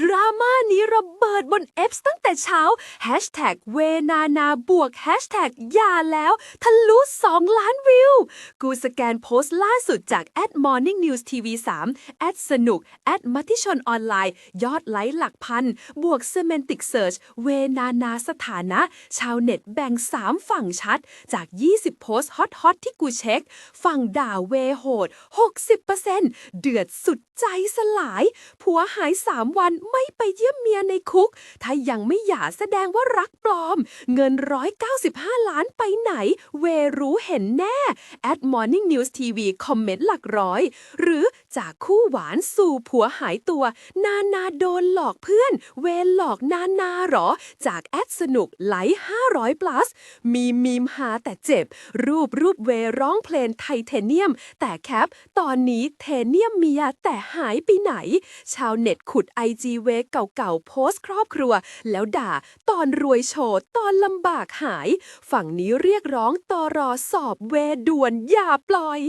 ดราม่านี้ระเบิดบน X ตั้งแต่เช้าแฮชแท็กเวนานาบวกแฮชแท็กยาแล้วทะลุ2 ล้านวิว กูสแกนโพสต์ล่าสุดจาก at morning news tv 3 at สนุก at มติชนออนไลน์ ยอดไลค์หลักพัน บวก semantic search เวนานาสถานะ ชาวเน็ตแบ่ง 3 ฝั่งชัด จาก 20 โพสต์ฮอตฮอตที่กูเช็ค ฝั่งด่าเวโหด 60%เดือดสุดใจสลาย ผัวหาย 3 วันไม่ไปเยี่ยม ยในคุก ถ้ายังไม่หย่าแสดงว่ารักปลอม เงิน 195 ล้านไปไหน เวรู้เห็นแน่ at morning news tv คอมเมนต์หลักร้อย หรือจากคู่หวานสู่ผัวหายตัว นานาโดนหลอกเพื่อน เวหลอกนานาเหรอ จากแอดสนุกไหลค์500 plus มีมีมหาแต่เจ็บ รูปรูปเวร้องเพลงไทเทเนียม แต่แคป ตอนนี้เทเนียมเมียแต่หายไปไหน ชาวเน็ตขุดไอจีเวเก่าๆโพสต์ครอบครัว แล้วด่าตอนรวยโชว์ตอนลำบากหาย ฝั่งนี้เรียกร้องตอรอสอบเวด่วนอย่าปล่อย